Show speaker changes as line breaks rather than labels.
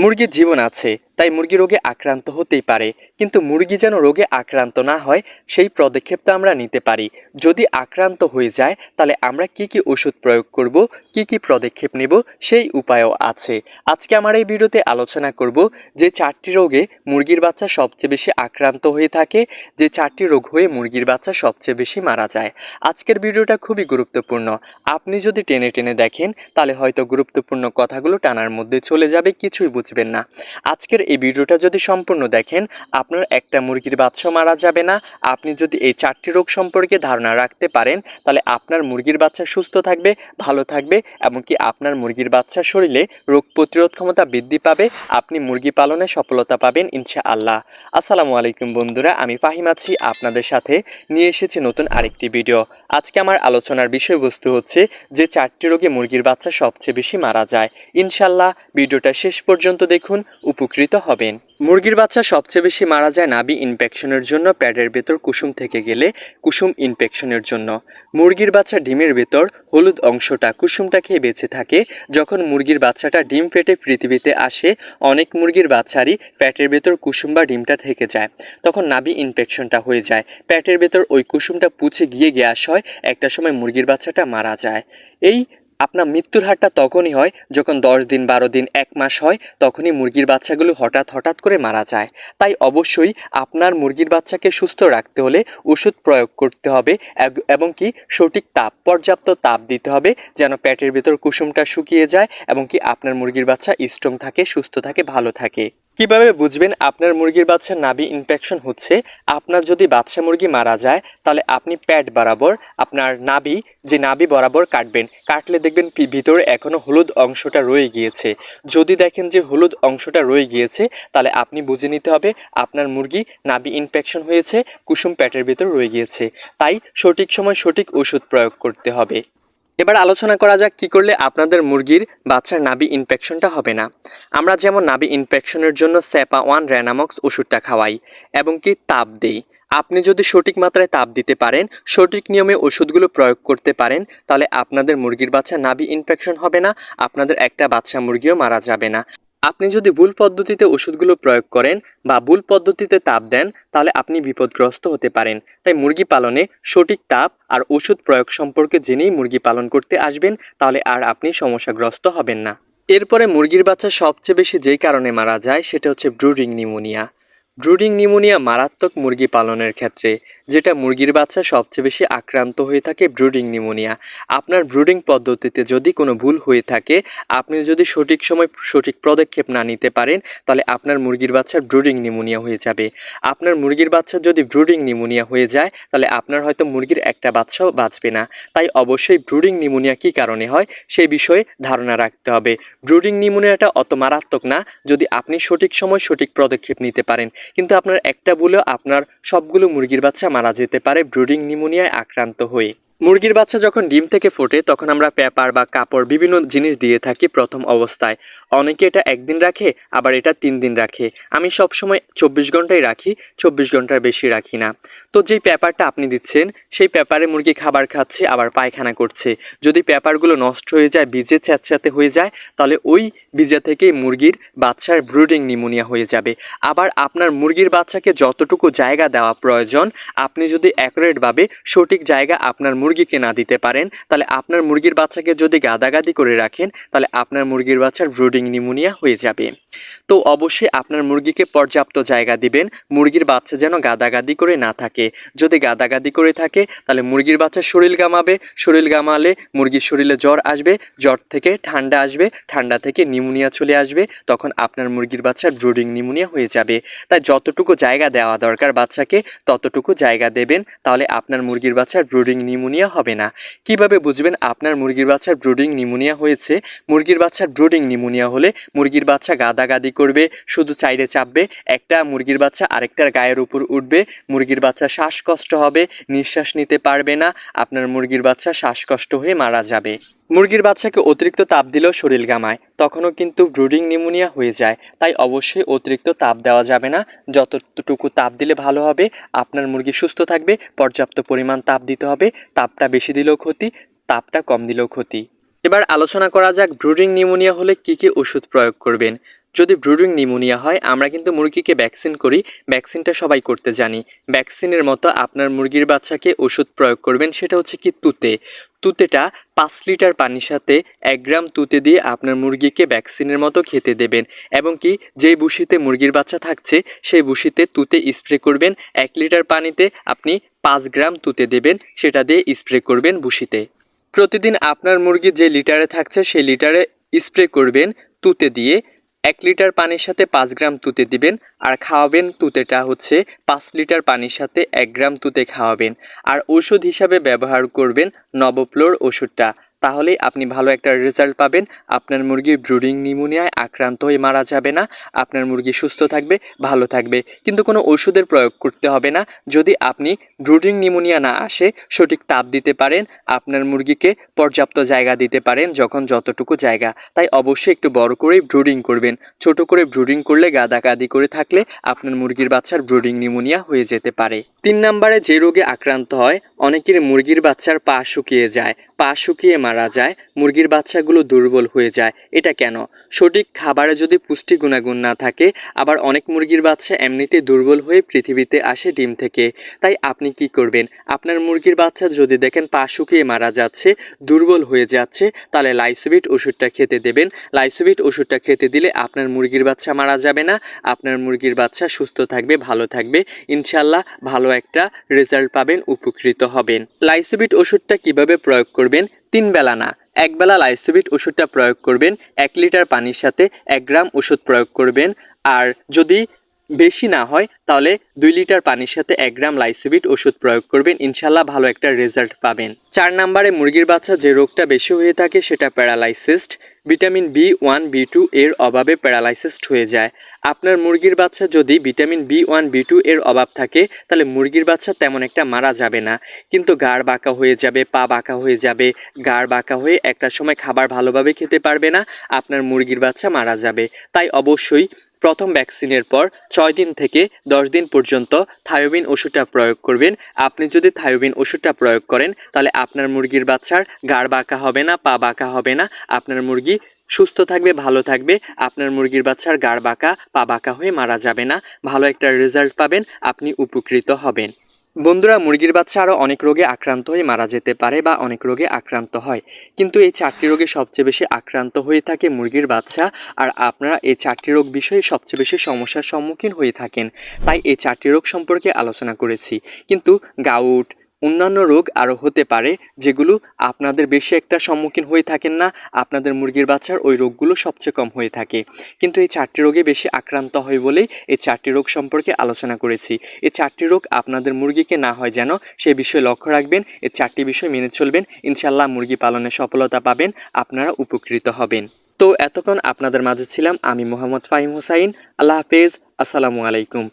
মুরগির জীবন আছে। তাই মুরগি রোগে আক্রান্ত হতেই পারে। কিন্তু মুরগি যেন রোগে আক্রান্ত না হয়, সেই পদক্ষেপটা আমরা নিতে পারি। যদি আক্রান্ত হয়ে যায়, তাহলে আমরা কি কি ওষুধ প্রয়োগ করব, কি কি পদক্ষেপ নেব, সেই উপায়ও আছে। আজকে আমার এই ভিডিওতে আলোচনা করব যে চারটি রোগে মুরগির বাচ্চা সবচেয়ে বেশি আক্রান্ত হয়ে থাকে, যে চারটি রোগ হয়ে মুরগির বাচ্চা সবচেয়ে বেশি মারা যায়। আজকের ভিডিওটা খুবই গুরুত্বপূর্ণ। আপনি যদি টেনে টেনে দেখেন, তাহলে হয়তো গুরুত্বপূর্ণ কথাগুলো টানার মধ্যে চলে যাবে, কিছুই বুঝবেন না। আজকের এই ভিডিওটা যদি সম্পূর্ণ দেখেন, আপনার একটা মুরগির বাচ্চা মারা যাবে না। আপনি যদি এই চারটি রোগ সম্পর্কে ধারণা রাখতে পারেন, তাহলে আপনার মুরগির বাচ্চা সুস্থ থাকবে, ভালো থাকবে এমনকি আপনার মুরগির বাচ্চা শরীরে রোগ প্রতিরোধ ক্ষমতা বৃদ্ধি পাবে, আপনি মুরগি পালনে সফলতা পাবেন ইনশা আল্লাহ আসসালামু আলাইকুম বন্ধুরা, আমি ফাহিম আছি আপনাদের সাথে। নিয়ে এসেছি নতুন আরেকটি ভিডিও। আজকে আমার আলোচনার বিষয়বস্তু হচ্ছে যে চারটি রোগে মুরগির বাচ্চা সবচেয়ে বেশি মারা যায়। ইনশাল্লাহ ভিডিওটা শেষ পর্যন্ত দেখুন, উপকৃত হবেন। মুরগির বাচ্চা সবচেয়ে বেশি মারা যায় নাবি ইনফেকশনের জন্য প্যাডের ভেতর কুসুম থেকে গেলে কুসুম ইনফেকশনের জন্য। মুরগির বাচ্চা ডিমের ভেতর হলুদ অংশটা কুসুমটা খেয়ে বেঁচে থাকে। যখন মুরগির বাচ্চাটা ডিম ফেটে পৃথিবীতে আসে, অনেক মুরগির বাচ্চারই প্যাটের ভেতর কুসুম বা ডিমটা থেকে যায়। তখন নাবি ইনফেকশনটা হয়ে যায়। প্যাটের ভেতর ওই কুসুমটা পুছে গিয়ে গ্যাস হয়, একটা সময় মুরগির বাচ্চাটা মারা যায়। এই আপনার মৃত্যুর হারটা তখনই হয় যখন দশ দিন, বারো দিন, এক মাস হয়, তখনই মুরগির বাচ্চাগুলো হঠাৎ হঠাৎ করে মারা যায়। তাই অবশ্যই আপনার মুরগির বাচ্চাকে সুস্থ রাখতে হলে ওষুধ প্রয়োগ করতে হবে এবং কি সঠিক তাপ, পর্যাপ্ত তাপ দিতে হবে যেন পেটের ভেতর কুসুমটা শুকিয়ে যায় এবং কি আপনার মুরগির বাচ্চা স্ট্রং থাকে, সুস্থ থাকে, ভালো থাকে। কীভাবে বুঝবেন আপনার মুরগির বাচ্চার নাভি ইনফেকশন হচ্ছে? আপনার যদি বাচ্চা মুরগি মারা যায়, তাহলে আপনি প্যাড বরাবর আপনার নাভি, যে নাভি বরাবর কাটবেন। কাটলে দেখবেন ভিতরে এখনও হলুদ অংশটা রয়ে গিয়েছে। যদি দেখেন যে হলুদ অংশটা রয়ে গিয়েছে, তাহলে আপনি বুঝে নিতে হবে আপনার মুরগি নাভি ইনফেকশন হয়েছে, কুসুম প্যাটের ভিতর রয়ে গিয়েছে। তাই সঠিক সময় সঠিক ওষুধ প্রয়োগ করতে হবে। এবার আলোচনা করা যাক কি করলে আপনাদের মুরগির বাচ্চার নাবি ইনফেকশনটা হবে না। আমরা যেমন নাবি ইনফেকশনের জন্য স্যাপা ওয়ান র্যানামক্স ওষুধটা খাওয়াই এবং কি তাপ দেই। আপনি যদি সঠিক মাত্রায় তাপ দিতে পারেন, সঠিক নিয়মে ওষুধগুলো প্রয়োগ করতে পারেন, তাহলে আপনাদের মুরগির বাচ্চা নাবি ইনফেকশন হবে না, আপনাদের একটা বাচ্চা মুরগিও মারা যাবে না। আপনি যদি ভুল পদ্ধতিতে ওষুধগুলো প্রয়োগ করেন বা ভুল পদ্ধতিতে তাপ দেন, তাহলে আপনি বিপদগ্রস্ত হতে পারেন। তাই মুরগি পালনে সঠিক তাপ আর ওষুধ প্রয়োগ সম্পর্কে জেনেই মুরগি পালন করতে আসবেন, তাহলে আর আপনি সমস্যাগ্রস্ত হবেন না। এরপরে মুরগির বাচ্চা সবচেয়ে বেশি যেই কারণে মারা যায়, সেটা হচ্ছে ব্রুডিং নিউমোনিয়া। ব্রুডিং নিউমোনিয়া মারাত্মক মুরগি পালনের ক্ষেত্রে যেটা মুরগির বাচ্চা সবচেয়ে বেশি আক্রান্ত হয়ে থাকে ব্রুডিং নিউমোনিয়া আপনার ব্রুডিং পদ্ধতিতে যদি কোনো ভুল হয়ে থাকে, আপনি যদি সঠিক সময় সঠিক পদক্ষেপ না নিতে পারেন, তাহলে আপনার মুরগির বাচ্চার ব্রুডিং নিউমোনিয়া হয়ে যাবে। আপনার মুরগির বাচ্চা যদি ব্রুডিং নিউমোনিয়া হয়ে যায়, তাহলে আপনার হয়তো মুরগির একটা বাচ্চাও বাঁচবে না। তাই অবশ্যই ব্রুডিং নিউমোনিয়া কী কারণে হয় সেই বিষয়ে ধারণা রাখতে হবে। ব্রুডিং নিউমোনিয়াটা অত মারাত্মক না, যদি আপনি সঠিক সময় সঠিক পদক্ষেপ নিতে পারেন। কিন্তু আপনার একটা ভুলেও আপনার সবগুলো মুরগির বাচ্চা মারা যেতে পারে ব্রুডিং নিউমোনিয়ায় আক্রান্ত হয়ে। মুরগির বাচ্চা যখন ডিম থেকে ফোটে, তখন আমরা পেপার বা কাপড় বিভিন্ন জিনিস দিয়ে থাকি প্রথম অবস্থায়। অনেকে এটা একদিন রাখে, আবার এটা তিন দিন রাখে। আমি সব সময় চব্বিশ ঘন্টাই রাখি, চব্বিশ ঘণ্টার বেশি রাখি না। তো যেই পেপারটা আপনি দিচ্ছেন, সেই পেপারে মুরগি খাবার খাচ্ছে, আবার পায়খানা করছে। যদি পেপারগুলো নষ্ট হয়ে যায়, বীজে চ্যাঁতচ্যাঁতে হয়ে যায়, তাহলে ওই বীজা থেকেই মুরগির বাচ্চার ব্রুডিং নিউমোনিয়া হয়ে যাবে। আবার আপনার মুরগির বাচ্চাকে যতটুকু জায়গা দেওয়া প্রয়োজন, আপনি যদি অ্যাকুরেটভাবে সঠিক জায়গা আপনার মুরগিকে না দিতে পারেন, তাহলে আপনার মুরগির বাচ্চাকে যদি গাদাগাদি করে রাখেন, তাহলে আপনার মুরগির বাচ্চার ব্রুডিং নিউমোনিয়া হয়ে যাবে। তো অবশ্যই আপনার মুরগিকে পর্যাপ্ত জায়গা দিবেন, মুরগির বাচ্চা যেন গাদাগাদি করে না থাকে। যদি গাদাগাদি করে থাকে, তাহলে মুরগির বাচ্চা শরীর গামাবে শরীর গামালে মুরগির শরীরে জ্বর আসবে, জ্বর থেকে ঠান্ডা আসবে, ঠান্ডা থেকে নিউমোনিয়া চলে আসবে, তখন আপনার মুরগির বাচ্চার ব্রুডিং নিউমোনিয়া হয়ে যাবে। তাই যতটুকু জায়গা দেওয়া দরকার বাচ্চাকে, ততটুকু জায়গা দেবেন, তাহলে আপনার মুরগির বাচ্চার ব্রুডিং নিউমোনিয়া হবে না। কীভাবে বুঝবেন আপনার মুরগির বাচ্চার ব্রুডিং নিউমোনিয়া হয়েছে? মুরগির বাচ্চার ব্রুডিং নিউমোনিয়া হলে মুরগির বাচ্চা গাদাগাদি করবে, শুধু চাইরে চাপবে, একটা মুরগির বাচ্চা আরেকটার গায়ের উপর উঠবে, মুরগির বাচ্চা শ্বাসকষ্ট হবে, নিঃশ্বাস নিতে পারবে না, আপনার মুরগির বাচ্চা শ্বাসকষ্ট হয়ে মারা যাবে। মুরগির বাচ্চাকে অতিরিক্ত তাপ দিলেও শরীর গামায় তখনও কিন্তু ব্রুডিং নিউমোনিয়া হয়ে যায়। তাই অবশ্যই অতিরিক্ত তাপ দেওয়া যাবে না। যতটুকু তাপ দিলে ভালো হবে, আপনার মুরগি সুস্থ থাকবে, পর্যাপ্ত পরিমাণ তাপ দিতে হবে, তাপটা বেশি দিলেও ক্ষতি, তাপটা কম দিলেও ক্ষতি। এবার আলোচনা করা যাক ব্রুডিং নিউমোনিয়া হলে কী কী ওষুধ প্রয়োগ করবেন। যদি ব্রুডিং নিউমোনিয়া হয়, আমরা কিন্তু মুরগিকে ভ্যাকসিন করি, ভ্যাকসিনটা সবাই করতে জানি। ভ্যাকসিনের মতো আপনার মুরগির বাচ্চাকে ওষুধ প্রয়োগ করবেন, সেটা হচ্ছে কি তুতে। তুতেটা পাঁচ লিটার পানির সাথে এক গ্রাম তুতে দিয়ে আপনার মুরগিকে ভ্যাকসিনের মতো খেতে দেবেন। এবং কি যেই বুশিতে মুরগির বাচ্চা থাকছে, সেই বুশিতে তুতে স্প্রে করবেন। এক লিটার পানিতে আপনি পাঁচ গ্রাম তুতে দেবেন, সেটা দিয়ে স্প্রে করবেন বুশিতে প্রতিদিন আপনার মুরগি যে লিটারে থাকছে, সেই লিটারে স্প্রে করবেন তুতে দিয়ে। এক লিটার পানির সাথে পাঁচ গ্রাম তুতে দিবেন, আর খাওয়াবেন তুতেটা হচ্ছে পাঁচ লিটার পানির সাথে এক গ্রাম তুতে খাওয়াবেন। আর ওষুধ হিসাবে ব্যবহার করবেন নবপ্লোর ওষুধটা। তাহলেই আপনি ভালো একটা রেজাল্ট পাবেন। আপনার মুরগির ব্রুডিং নিউমোনিয়ায় আক্রান্ত হয়ে মারা যাবে না। আপনার মুরগি সুস্থ থাকবে, ভালো থাকবে। কিন্তু কোনো ওষুধের প্রয়োগ করতে হবে না। যদি আপনি ব্রুডিং নিউমোনিয়া না আসে, সঠিক তাপ দিতে পারেন। আপনার মুরগিকে পর্যাপ্ত জায়গা দিতে পারেন যখন যতটুকু জায়গা। তাই অবশ্যই একটু বড় করেই ব্রুডিং করবেন। ছোট করে ব্রুডিং করলে গাদা গাদি করে থাকলে আপনার মুরগির বাচ্চার ব্রুডিং নিউমোনিয়া হয়ে যেতে পারে। তিন নম্বরে যে রোগে আক্রান্ত হয় অনেকের মুরগির বাচ্চার পা শুকিয়ে যায়, পা শুকিয়ে মারা যায়, মুরগির বাচ্চাগুলো দুর্বল হয়ে যায়। এটা কেন? সঠিক খাবারে যদি পুষ্টি গুণাগুণ না থাকে, আবার অনেক মুরগির বাচ্চা এমনিতে দুর্বল হয়ে পৃথিবীতে আসে ডিম থেকে। তাই আপনি কি করবেন? আপনার মুরগির বাচ্চা যদি দেখেন পা শুকিয়ে মারা যাচ্ছে, দুর্বল হয়ে যাচ্ছে, তাহলে লাইসোবিট ওষুধটা খেতে দেবেন। লাইসোবিট ওষুধটা খেতে দিলে আপনার মুরগির বাচ্চা মারা যাবে না, আপনার মুরগির বাচ্চা সুস্থ থাকবে, ভালো থাকবে। ইনশাল্লাহ ভালো একটা রেজাল্ট পাবেন, উপকৃত হবেন। লাইসোবিট ওষুধটা কীভাবে প্রয়োগ করবেন? তিন বেলা না, এক বেলা লাইসোবিট ওষুধটা প্রয়োগ করবেন, এক লিটার পানির সাথে এক গ্রাম ওষুধ প্রয়োগ করবেন। আর যদি বেশি না হয়, তাহলে দুই লিটার পানির সাথে এক গ্রাম লাইসোবিট ওষুধ প্রয়োগ করবেন। ইনশাল্লাহ ভালো একটা রেজাল্ট পাবেন। চার নম্বরে মুরগির বাচ্চা যে রোগটা বেশি হয়ে থাকে সেটা paralysed. Vitamin B one, B two এর অভাবে প্যারালাইসিসড হয়ে যায়। আপনার মুরগির বাচ্চা যদি vitamin B one, B two এর অভাব থাকে, তাহলে মুরগির বাচ্চা তেমন একটা মারা যাবে না। কিন্তু গাড় বাঁকা হয়ে যাবে, পা বাঁকা হয়ে যাবে, গাড় বাঁকা হয়ে একটা সময় খাবার ভালোভাবে খেতে পারবে না, আপনার মুরগির বাচ্চা মারা যাবে। তাই অবশ্যই প্রথম ভ্যাকসিনের পর ছয় দিন থেকে দশ দিন পর্যন্ত থায়োবিন ওষুধটা প্রয়োগ করবেন। আপনি যদি থায়োবিন ওষুধটা প্রয়োগ করেন, তাহলে আপনার মুরগির বাচ্চার গাড় বাঁকা হবে না, পা বাঁকা হবে না, আপনার মুরগি সুস্থ থাকবে, ভালো থাকবে, আপনার মুরগির বাচ্চার গাড় বাঁকা, পা বাঁকা হয়ে মারা যাবে না। ভালো একটা রেজাল্ট পাবেন, আপনি উপকৃত হবেন। বন্ধুরা, মুরগির বাচ্চা আরও অনেক রোগে আক্রান্ত হয়ে মারা যেতে পারে বা অনেক রোগে আক্রান্ত হয়। কিন্তু এই চারটি রোগে সবচেয়ে বেশি আক্রান্ত হয়ে থাকে মুরগির বাচ্চা। আর আপনারা এই চারটি রোগ বিষয়ে সবচেয়ে বেশি সমস্যার সম্মুখীন হয়ে থাকেন। তাই এই চারটি রোগ সম্পর্কে আলোচনা করেছি। কিন্তু গাউট অন্যান্য রোগ আরও হতে পারে যেগুলো আপনাদের বেশি একটা সম্মুখীন হয়ে থাকেন না। আপনাদের মুরগির বাচ্চার ওই রোগগুলো সবচেয়ে কম হয়ে থাকে। কিন্তু এই চারটি রোগে বেশি আক্রান্ত হয় বলেই এই চারটি রোগ সম্পর্কে আলোচনা করেছি। এই চারটি রোগ আপনাদের মুরগিকে না হয় যেন সে বিষয়ে লক্ষ্য রাখবেন, এই চারটি বিষয় মেনে চলবেন ইনশাল্লাহ মুরগি পালনে সফলতা পাবেন, আপনারা উপকৃত হবেন। তো এতক্ষণ আপনাদের মাঝে ছিলাম আমি মোহাম্মদ ফাহিম হুসাইন। আল্লাহ হাফেজ, আসসালামু আলাইকুম।